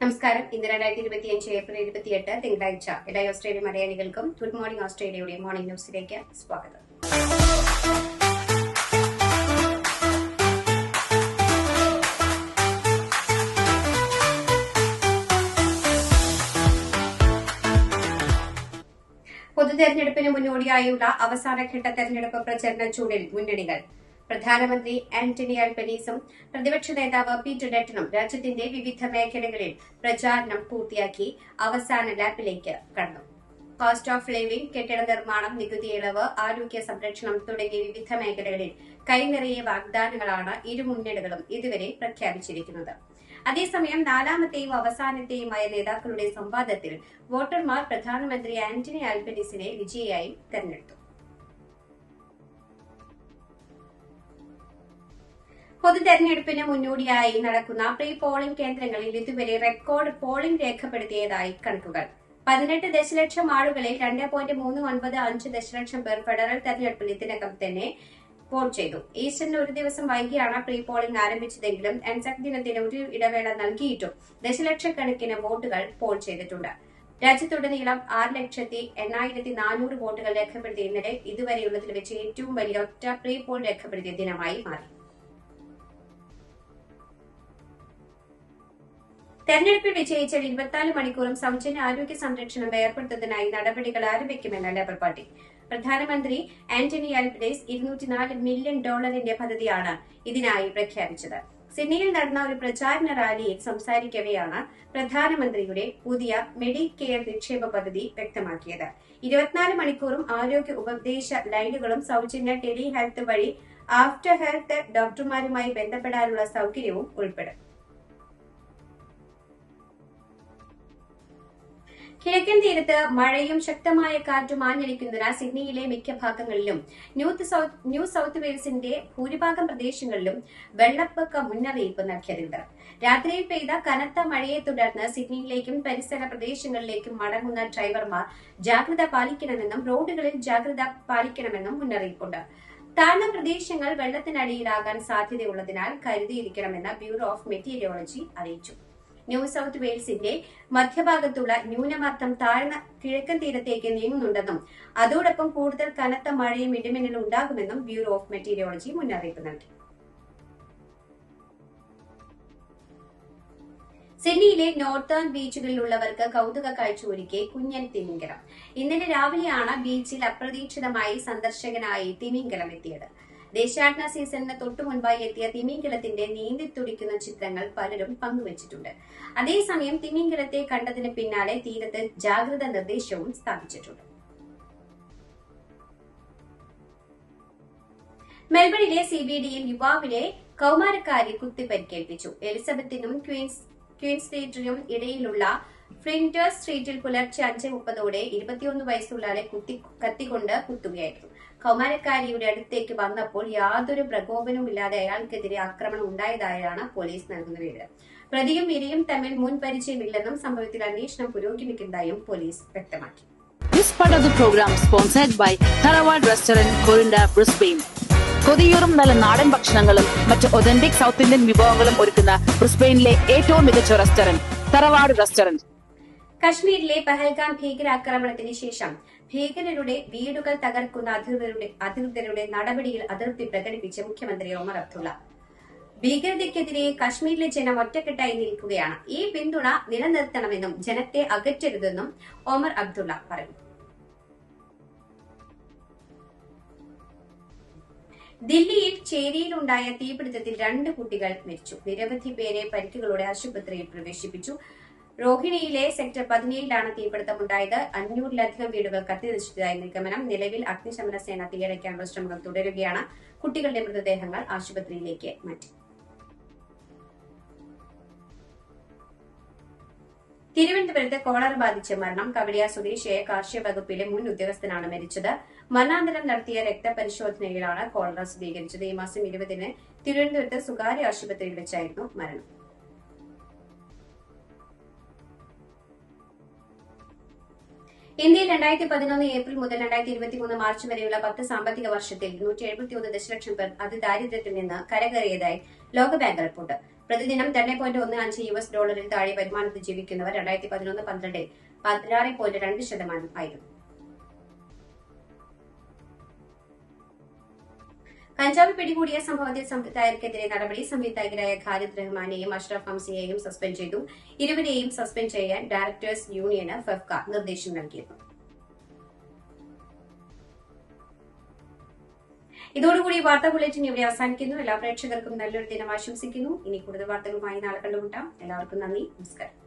നമസ്കാരം. ഇന്ന് രണ്ടായിരത്തി ഇരുപത്തി അഞ്ച് ഏപ്രിൽ ഇരുപത്തിയെട്ട് തിങ്കളാഴ്ച എല്ലാ ഓസ്ട്രേലിയ മലയാളികൾക്കും ഗുഡ് മോർണിംഗ് ഓസ്ട്രേലിയയുടെ മോർണിംഗ് ന്യൂസിലേക്ക് സ്വാഗതം. പൊതു പൊതുതെരഞ്ഞെടുപ്പിന് മുന്നോടിയായുള്ള അവസാനഘട്ട തെരഞ്ഞെടുപ്പ് പ്രചരണ ചൂടിൽ മുന്നണികൾ പ്രധാനമന്ത്രി ആന്റണി അൽബനീസും പ്രതിപക്ഷ നേതാവ് പീറ്റർ ഡെറ്റനും രാജ്യത്തിന്റെ വിവിധ മേഖലകളിൽ പ്രചാരണം പൂർത്തിയാക്കി അവസാന ലാപ്പിലേക്ക് കടന്നു. കോസ്റ്റ് ഓഫ് ലിവിംഗ് കെട്ടിട നിർമ്മാണം നികുതി ഇളവ് ആരോഗ്യ സംരക്ഷണം തുടങ്ങിയ വിവിധ മേഖലകളിൽ കൈനിറയെ വാഗ്ദാനങ്ങളാണ് ഇരു മുന്നണികളും ഇതുവരെ പ്രഖ്യാപിച്ചിരിക്കുന്നത്. അതേസമയം നാലാമത്തെയും അവസാനത്തെയുമായ നേതാക്കളുടെ സംവാദത്തിൽ വോട്ടർമാർ പ്രധാനമന്ത്രി ആന്റണി ആൽബനീസിനെ വിജയിയായി തെരഞ്ഞെടുത്തു. പൊതു തെരഞ്ഞെടുപ്പിന് മുന്നോടിയായി നടക്കുന്ന പ്രീ പോളിംഗ് കേന്ദ്രങ്ങളിൽ ഇതുവരെ റെക്കോർഡ് പോളിംഗ് രേഖപ്പെടുത്തിയതായി കണക്കുകൾ. പതിനെട്ട് ദശലക്ഷം ആളുകളിൽ രണ്ട് പോയിന്റ് മൂന്ന് ഒൻപത് അഞ്ച് ദശലക്ഷം പേർ ഫെഡറൽ തെരഞ്ഞെടുപ്പിൽ ഇതിനകം തന്നെ വോട്ട് ചെയ്തു. ഈസ്റ്ററിന് ഒരു ദിവസം വൈകിയാണ് പ്രീ പോളിംഗ് ആരംഭിച്ചതെങ്കിലും എൻസക് ദിനത്തിന് ഒരു ഇടവേള നൽകിയിട്ടും ദശലക്ഷക്കണക്കിന് വോട്ടുകൾ പോൾ ചെയ്തിട്ടുണ്ട്. രാജ്യത്തുടനീളം ആറ് ലക്ഷത്തി എണ്ണായിരത്തി നാനൂറ് വോട്ടുകൾ രേഖപ്പെടുത്തിയ ഇന്നലെ ഇതുവരെയുള്ളതിൽ വെച്ച് ഏറ്റവും വലിയ ഒറ്റ പ്രീ പോൾ രേഖപ്പെടുത്തിയ ദിനമായി മാറി. തെരഞ്ഞെടുപ്പിൽ വിജയിച്ചാൽ ഇരുപത്തിനാല് മണിക്കൂറും സൗജന്യ ആരോഗ്യ സംരക്ഷണം ഏർപ്പെടുത്തുന്നതിനായി നടപടികൾ ആരംഭിക്കുമെന്ന് ലേബർ പാർട്ടി പ്രധാനമന്ത്രി ആന്റണി അൽബനീസ് ഇരുന്നൂറ്റിനാല് മില്യൺ ഡോളറിന്റെ പദ്ധതിയാണ് ഇതിനായി പ്രഖ്യാപിച്ചത്. സിഡ്നിയിൽ നടന്ന ഒരു പ്രചാരണ റാലിയിൽ സംസാരിക്കവെയാണ് പ്രധാനമന്ത്രിയുടെ പുതിയ മെഡിക്കെയർ നിക്ഷേപ പദ്ധതി വ്യക്തമാക്കിയത്. ഇരുപത്തിനാല് മണിക്കൂറും ആരോഗ്യ ഉപദേശ ലൈനുകളും സൗജന്യ ടെലി ഹെൽത്ത് വഴി ആഫ്റ്റർ ഹെൽത്ത് ഡോക്ടർമാരുമായി ബന്ധപ്പെടാനുള്ള സൗകര്യവും ഉൾപ്പെടും. കിഴക്കൻ തീരത്ത് മഴയും ശക്തമായ കാറ്റും ആഞ്ഞടിക്കുന്നതിനാൽ സിഡ്നിയിലെ മിക്ക ഭാഗങ്ങളിലും ന്യൂത്ത് സൗത്ത് ന്യൂ സൗത്ത് വെയിൽസിന്റെ ഭൂരിഭാഗം പ്രദേശങ്ങളിലും വെള്ളപ്പൊക്ക മുന്നറിയിപ്പ് നൽകി അധികൃതർ രാത്രിയിൽ പെയ്ത കനത്ത മഴയെ തുടർന്ന് സിഡ്നിയിലേക്കും പരിസര പ്രദേശങ്ങളിലേക്കും മടങ്ങുന്ന ഡ്രൈവർമാർ ജാഗ്രത പാലിക്കണമെന്നും റോഡുകളിൽ ജാഗ്രത പാലിക്കണമെന്നും മുന്നറിയിപ്പുണ്ട്. താഴ്ന്ന പ്രദേശങ്ങൾ വെള്ളത്തിനടിയിലാകാൻ സാധ്യതയുള്ളതിനാൽ കരുതിയിരിക്കണമെന്ന് ബ്യൂറോ ഓഫ് മെറ്റീരിയോളജി അറിയിച്ചു. ന്യൂ സൗത്ത് വെയിൽസിന്റെ മധ്യഭാഗത്തുള്ള ന്യൂനമർദ്ദം താഴ്ന്ന കിഴക്കൻ തീരത്തേക്ക് നീങ്ങുന്നുണ്ടെന്നും അതോടൊപ്പം കൂടുതൽ കനത്ത മഴയും ഇടിമിന്നലും ഉണ്ടാകുമെന്നും ബ്യൂറോ ഓഫ് മെറ്റീരിയോളജി മുന്നറിയിപ്പ് നൽകി. സിഡ്നിയിലെ നോർത്തേൺ ബീച്ചുകളിലുള്ളവർക്ക് കൗതുക കാഴ്ച ഒരുക്കി കുഞ്ഞൻ തിമിംഗലം. ഇന്നലെ രാവിലെയാണ് ബീച്ചിൽ അപ്രതീക്ഷിതമായി സന്ദർശകനായി തിമിംഗലം എത്തിയത്. ദേശാടന സീസണിന് തൊട്ടു മുൻപായി എത്തിയ തിമിംഗലത്തിന്റെ നീന്തിത്തുടിക്കുന്ന ചിത്രങ്ങൾ പലരും പങ്കുവച്ചിട്ടുണ്ട്. അതേസമയം തിമിംഗലത്തെ കണ്ടതിന് പിന്നാലെ തീരത്ത് ജാഗ്രത നിർദ്ദേശവും സ്ഥാപിച്ചിട്ടുണ്ട്. മെൽബണിലെ സി ബി ഡിയിൽ യുവാവിനെ കൌമാരക്കാരി കുത്തിപ്പരിക്കേൽപ്പിച്ചു. എലിസബത്തിനും ക്വീൻസ് ക്വീൻസ് തിയേറ്ററിനും ഇടയിലുള്ള ഫ്ലിന്റേഴ്സ് സ്ട്രീറ്റിൽ പുലർച്ചെ അഞ്ച് മുപ്പതോടെ ഇരുപത്തിയൊന്ന് വയസ്സുള്ള ആളെ കുത്തി കത്തിക്കൊണ്ട് കുത്തുകയായിരുന്നു. കൗമാരക്കാരിയുടെ അടുത്തേക്ക് വന്നപ്പോൾ യാതൊരു പ്രകോപനവുമില്ലാതെ അയാൾക്കെതിരെ ആക്രമണം ഉണ്ടായതായാണ് പോലീസ് നൽകുന്ന വിവരം. പ്രതിയും ഇരയും തമ്മിൽ മുൻ പരിചയമില്ലെന്നും സംഭവത്തിൽ അന്വേഷണം പുരോഗമിക്കുന്നതായും പോലീസ് വ്യക്തമാക്കി. This part of the program sponsored by Tharawad Restaurant, Corinda, Brisbane. കൊതിയൂറും നല്ല നാടൻ ഭക്ഷണങ്ങളും മറ്റ് ഒതന്റിക് സൗത്ത് ഇന്ത്യൻ വിഭവങ്ങളും ഒരുക്കുന്ന ബ്രിസ്ബെയിനിലെ ഏറ്റവും മികച്ച റെസ്റ്റോറന്റ് തറവാട് റെസ്റ്റോറന്റ് കശ്മീരിലെ പഹൽഗാം ഭീകരാക്രമണത്തിന് ശേഷം ഭീകരരുടെ വീടുകൾ തകർക്കുന്ന അധികൃതരുടെ അധികൃതരുടെ നടപടിയിൽ അതൃപ്തി പ്രകടിപ്പിച്ച് മുഖ്യമന്ത്രി ഒമർ അബ്ദുള്ള. ഭീകരതയ്ക്കെതിരെ കശ്മീരിലെ ജനം ഒറ്റക്കെട്ടായി നിൽക്കുകയാണ്. ഈ പിന്തുണ നിലനിർത്തണമെന്നും ജനത്തെ അകറ്റരുതെന്നും ഒമർ അബ്ദുള്ള പറഞ്ഞു. ദില്ലിയിൽ ചേരിയിലുണ്ടായ തീപിടുത്തത്തിൽ രണ്ട് കുട്ടികൾ മരിച്ചു. നിരവധി പേരെ പരിക്കുകളോടെ ആശുപത്രിയിൽ പ്രവേശിപ്പിച്ചു. റോഹിണിയിലെ സെക്ടർ പതിനേഴിലാണ് തീപിടുത്തമുണ്ടായത്. അഞ്ഞൂറിലധികം വീടുകൾ കത്തിനശിച്ചതായി നിഗമനം. നിലവിൽ അഗ്നിശമന സേന തീയടയ്ക്കാനുള്ള ശ്രമങ്ങൾ തുടരുകയാണ്. കുട്ടികളുടെ മൃതദേഹങ്ങൾ ആശുപത്രിയിലേക്ക് മാറ്റി. തിരുവനന്തപുരത്ത് കോളർ ബാധിച്ച മരണം കവടിയ സ്വദേശിയായ കാർഷിക വകുപ്പിലെ മുൻ ഉദ്യോഗസ്ഥനാണ് മരിച്ചത്. മരണാന്തരം നടത്തിയ രക്തപരിശോധനയിലാണ് കോളറ സ്ഥിരീകരിച്ചത്. ഈ മാസം ഇരുപതിന് തിരുവനന്തപുരത്ത് സ്വകാര്യ ആശുപത്രിയിൽ വെച്ചായിരുന്നു മരണം. ഇന്ത്യയിൽ രണ്ടായിരത്തി പതിനൊന്ന് ഏപ്രിൽ മുതൽ രണ്ടായിരത്തി ഇരുപത്തിമൂന്ന് മാർച്ച് വരെയുള്ള പത്ത് സാമ്പത്തിക വർഷത്തിൽ നൂറ്റി എഴുപത്തിയൊന്ന് ദശലക്ഷം പേർ അതിദാരിദ്ര്യത്തിൽ നിന്ന് കരകയറിയതായി ലോകബാങ്ക് റിപ്പോർട്ട്. പ്രതിദിനം രണ്ട് പോയിന്റ് ഒന്ന് അഞ്ച് യു എസ് ഡോളറിൽ താഴെ വരുമാനത്തിൽ ജീവിക്കുന്നവർ രണ്ടായിരത്തി പതിനൊന്ന് പന്ത്രണ്ടിൽ പതിനാറ് പോയിന്റ് രണ്ട് ശതമാനം ആയിരുന്നു. കഞ്ചാവ് പിടികൂടിയ സംഭവത്തിൽ സംവിധായകർക്കെതിരെ നടപടി സംവിധായകരായ ഖാലിദ് റഹ്മാനെയും അഷ്റഫ് ഹംസയെയും സസ്പെൻഡ് ചെയ്തു. ഇരുവരെയും സസ്പെൻഡ് ചെയ്യാൻ ഡയറക്ടേഴ്സ് യൂണിയന് ഫെഫ്ക നിർദ്ദേശം നൽകിയിരുന്നു. ഇതോടുകൂടി വാർത്താ ബുള്ളറ്റിൻ ഇവിടെ അവസാനിക്കുന്നു. എല്ലാ പ്രേക്ഷകർക്കും നല്ലൊരു ദിനം ആശംസിക്കുന്നു. ഇനി കൂടുതൽ വാർത്തകളുമായി നാളെ കണ്ടുമുട്ടാം. എല്ലാവർക്കും നന്ദി. നമസ്കാരം.